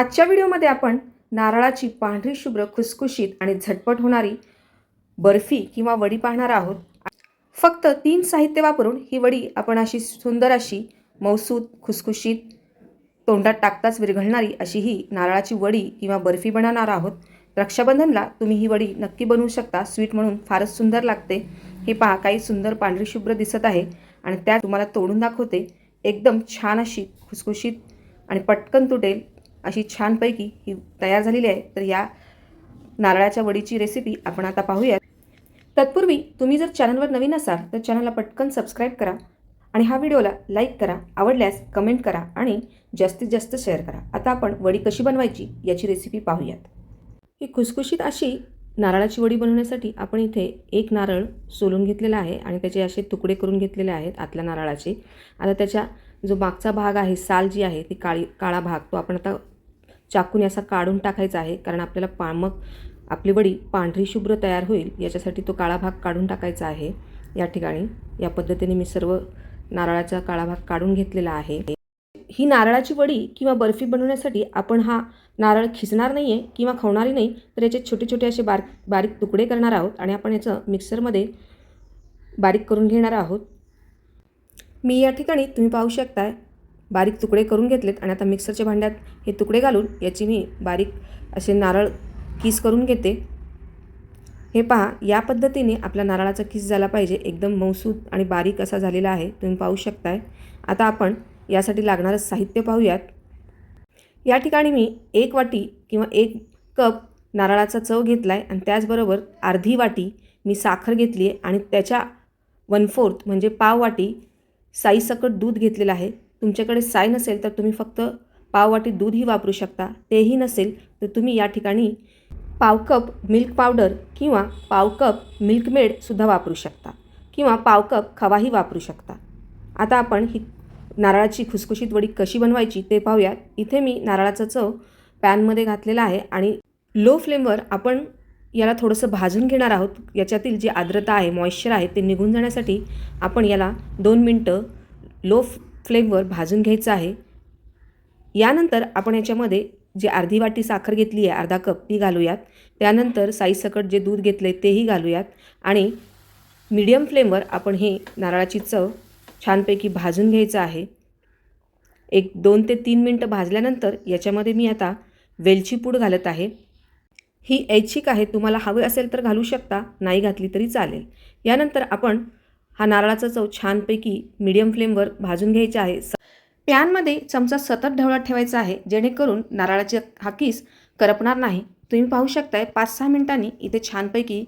आजच्या व्हिडिओमध्ये आपण नारळाची पांढरी शुभ्र खुसखुशीत आणि झटपट होणारी बर्फी किंवा वडी पाहणार आहोत. फक्त तीन साहित्य वापरून ही वडी आपण अशी सुंदर अशी मौसूद खुसखुशीत तोंडात टाकताच विरघळणारी अशी ही नारळाची वडी किंवा बर्फी बनवणार आहोत. रक्षाबंधनला तुम्ही ही वडी नक्की बनवू शकता. स्वीट म्हणून फारच सुंदर लागते. हे पहा काही सुंदर पांढरी शुभ्र दिसत आहे आणि त्या तुम्हाला तोडून दाखवते. एकदम छान अशी खुसखुशीत आणि पटकन तुटेल अशी छानपैकी ही तयार झालेली आहे. तर या नारळाच्या वडीची रेसिपी आपण आता पाहूयात. तत्पूर्वी तुम्ही जर चॅनलवर नवीन असाल तर चॅनलला पटकन सबस्क्राईब करा आणि हा व्हिडिओला लाईक करा आवडल्यास कमेंट करा आणि जास्तीत जास्त शेअर करा. आता आपण वडी कशी बनवायची याची रेसिपी पाहूयात. ही खुसखुशीत अशी नारळाची वडी बनवण्यासाठी आपण इथे एक नारळ सोलून घेतलेला आहे आणि त्याचे असे तुकडे करून घेतलेले आहेत आतल्या नारळाचे. आता त्याच्या जो मागचा भाग आहे साल जी आहे ती काळी काळा भाग तो आपण आता चाकूने असा काढून टाकायचा आहे कारण आपल्याला पा मग आपली वडी पांढरी शुभ्र तयार होईल याच्यासाठी तो काळा भाग काढून टाकायचा आहे. या ठिकाणी या पद्धतीने मी सर्व नारळाचा काळा भाग काढून घेतलेला आहे. ही नारळाची वडी किंवा बर्फी बनवण्यासाठी आपण हा नारळ खिचणार नाही आहे किंवा खवणारी नाही तर याचे छोटे छोटे असे बार बारीक तुकडे करणार आहोत आणि आपण याचं मिक्सरमध्ये बारीक करून घेणार आहोत. मी या ठिकाणी तुम्ही पाहू शकताय बारीक तुकडे करून घेतलेत आणि आता मिक्सरच्या भांड्यात हे तुकडे घालून याची मी बारीक असे नारळ किस करून घेते. हे पहा या पद्धतीने आपल्या नारळाचा किस झाला पाहिजे. एकदम मौसूद आणि बारीक असा झालेला आहे. तुम्ही पाहू शकताय. आता आपण यासाठी लागणारं साहित्य पाहूयात. या ठिकाणी मी एक वाटी किंवा एक कप नारळाचा चव घेतला आहे आणि त्याचबरोबर अर्धी वाटी मी साखर घेतली आहे आणि त्याच्या वन फोर्थ म्हणजे पाव वाटी साईसकट दूध घेतलेलं आहे. तुमच्याकडे साय नसेल तर तुम्ही फक्त पाववाटी दूधही वापरू शकता. तेही नसेल तर तुम्ही या ठिकाणी पाव कप मिल्क पावडर किंवा पाव कप मिल्कमेडसुद्धा वापरू शकता किंवा पाव कप खवाही वापरू शकता. आता आपण ही नारळाची खुसखुशीत वडी कशी बनवायची ते पाहूयात इथे मी नारळाचा चव पॅनमध्ये घातलेला आहे आणि लो फ्लेमवर आपण याला थोडंसं भाजून घेणार आहोत. याच्यातील जी आर्द्रता आहे मॉइश्चर आहे ते निघून जाण्यासाठी आपण याला दोन मिनटं लो फ्लेमवर भाजून घ्यायचं आहे. यानंतर आपण याच्यामध्ये जी अर्धी वाटी साखर घेतली आहे अर्धा कप ती घालूयात. त्यानंतर साईसकट जे दूध घेतलं आहे तेही घालूयात. आणि मीडियम फ्लेमवर आपण हे नारळाची चव छानपैकी भाजून घ्यायचं आहे. एक दोन ते तीन मिनटं भाजल्यानंतर याच्यामध्ये मी आता वेलची पूड घालत आहे. ही ऐच्छिक आहे तुम्हाला हवे असेल तर घालू शकता नाही घातली तरी चालेल. यानंतर आपण हा नारळाचा चव छानपैकी मीडियम फ्लेमवर भाजून घ्यायचा आहे. पॅनमध्ये चमचा सतत ढवळत ठेवायचा आहे जेणेकरून नारळाची हा किस करपणार नाही. तुम्ही पाहू शकताय पाच सहा मिनिटांनी इथे छानपैकी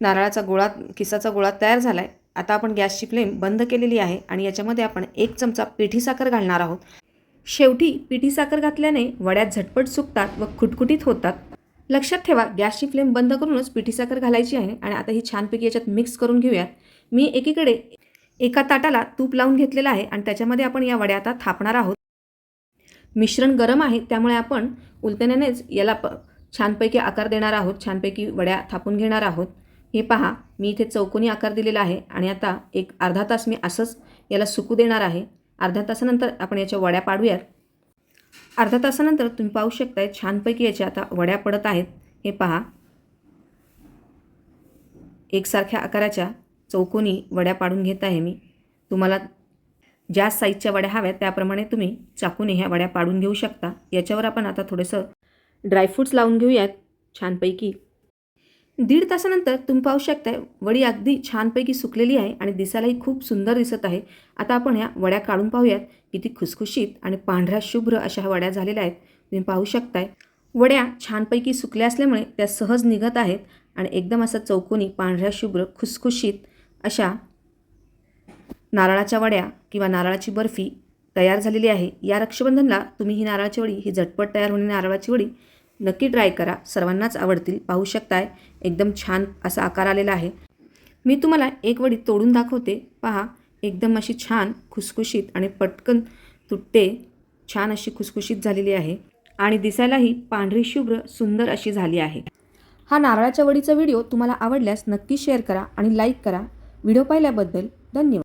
नारळाचा गोळा किसाचा गोळा तयार झाला आहे आता आपण गॅसची फ्लेम बंद केलेली आहे आणि याच्यामध्ये आपण एक चमचा पिठी साखर घालणार आहोत. शेवटी पिठी साखर घातल्याने वड्यात झटपट सुकतात व खुटखुटीत होतात. लक्षात ठेवा गॅसची फ्लेम बंद करूनच पिठी साखर घालायची आहे आणि आता ही छानपैकी याच्यात मिक्स करून घेऊयात. मी एकीकडे एका ताटाला तूप लावून घेतलेलं आहे आणि त्याच्यामध्ये आपण या वड्या आता थापणार आहोत. मिश्रण गरम आहे त्यामुळे आपण उलटण्यानेच याला प छानपैकी आकार देणार आहोत छानपैकी वड्या थापून घेणार आहोत. हे पहा मी इथे चौकोनी आकार दिलेला आहे आणि आता एक अर्धा तास मी असंच याला सुकू देणार आहे. अर्ध्या तासानंतर आपण याच्या वड्या पाडूयात. अर्धा तासानंतर तुम्ही पाहू शकताय छानपैकी याच्या आता वड्या पडत आहेत. हे पहा. एकसारख्या आकाराच्या चौकोनी वड्या पाडून घेत आहे मी. तुम्हाला ज्या साईजच्या वड्या हव्या त्याप्रमाणे तुम्ही चाकूने ह्या वड्या पाडून घेऊ शकता. याच्यावर आपण आता थोडंसं ड्रायफ्रूट्स लावून घेऊयात. छानपैकी दीड तासानंतर तुम्ही पाहू शकताय वडी अगदी छानपैकी सुकलेली आहे आणि दिसायलाही खूप सुंदर दिसत आहे. आता आपण ह्या वड्या काढून पाहूयात किती खुसखुशीत आणि पांढऱ्या शुभ्र अशा ह्या वड्या झालेल्या आहेत. तुम्ही पाहू शकताय वड्या छानपैकी सुकल्या असल्यामुळे त्या सहज निघत आहेत आणि एकदम असं चौकोनी पांढऱ्या शुभ्र खुसखुशीत अशा नारळाच्या वड्या किंवा नारळाची बर्फी तयार झालेली आहे. या रक्षाबंधनला तुम्ही ही नारळाची वडी ही झटपट तयार होणे नारळाची वडी नक्की ट्राय करा. सर्वांनाच आवडतील. पाहू शकताय. एकदम छान असा आकार आलेला आहे. मी तुम्हाला एक वडी तोडून दाखवते. पहा एकदम अशी छान खुसखुशीत आणि पटकन तुटते. छान अशी खुसखुशीत झालेली आहे. आणि दिसायलाही पांढरी शुभ्र सुंदर अशी झाली आहे. हा नारळाच्या वडीचा व्हिडिओ तुम्हाला आवडल्यास नक्की शेअर करा आणि लाईक करा. व्हिडिओ पाहिल्याबद्दल धन्यवाद.